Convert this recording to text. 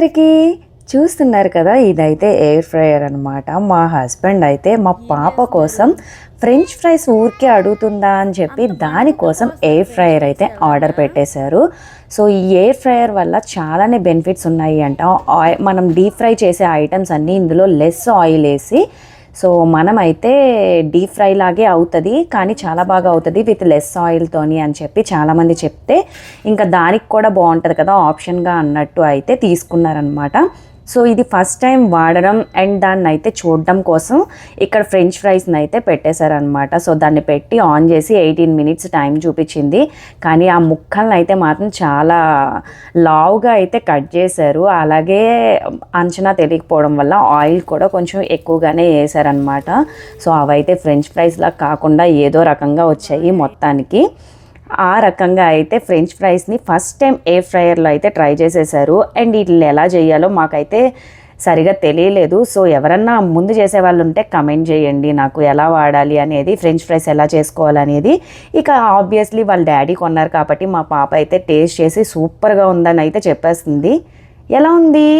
అందరికీ చూస్తున్నారు కదా ఇదైతే ఎయిర్ ఫ్రైయర్ అనమాట మా హస్బెండ్ అయితే మా పాప కోసం ఫ్రెంచ్ ఫ్రైస్ ఊరికే అడుగుతుందా అని చెప్పి దానికోసం ఎయిర్ ఫ్రైయర్ అయితే ఆర్డర్ పెట్టేశారు. సో ఈ ఎయిర్ ఫ్రైయర్ వల్ల చాలానే బెనిఫిట్స్ ఉన్నాయి అంట. ఆయిల్ మనం డీప్ ఫ్రై చేసే ఐటమ్స్ అన్నీ ఇందులో లెస్ ఆయిల్ వేసి సో మనమైతే డీప్ ఫ్రై లాగే అవుతుంది కానీ చాలా బాగా అవుతుంది విత్ లెస్ ఆయిల్తోని అని చెప్పి చాలామంది చెప్తే ఇంకా దానికి కూడా బాగుంటుంది కదా ఆప్షన్గా అన్నట్టు అయితే తీసుకున్నారనమాట సో ఇది ఫస్ట్ టైం వాడడం అండ్ దాన్ని అయితే చూడడం కోసం ఇక్కడ ఫ్రెంచ్ ఫ్రైస్ని అయితే పెట్టేశారనమాట సో దాన్ని పెట్టి ఆన్ చేసి ఎయిటీన్ మినిట్స్ టైం చూపించింది. కానీ ఆ ముక్కల్ని అయితే మాత్రం చాలా లావుగా అయితే కట్ చేశారు. అలాగే అంచనా తెలియకపోవడం వల్ల ఆయిల్ కూడా కొంచెం ఎక్కువగానే వేసారనమాట సో అవైతే ఫ్రెంచ్ ఫ్రైస్లా కాకుండా ఏదో రకంగా వచ్చాయి మొత్తానికి. ఆ రకంగా అయితే ఫ్రెంచ్ ఫ్రైస్ని ఫస్ట్ టైం ఎయిర్ ఫ్రైయర్లో అయితే ట్రై చేసేసారు. అండ్ వీటిని ఎలా చేయాలో మాకైతే సరిగా తెలియలేదు. సో ఎవరన్నా ముందు చేసే వాళ్ళు ఉంటే కమెంట్ చేయండి. నాకు ఎలా వాడాలి అనేది ఫ్రెంచ్ ఫ్రైస్ ఎలా చేసుకోవాలనేది ఇక ఆబ్వియస్లీ వాళ్ళ డాడీ కొన్నారు కాబట్టి మా పాప అయితే టేస్ట్ చేసి సూపర్గా ఉందని అయితే చెప్పేస్తుంది. ఎలా ఉంది?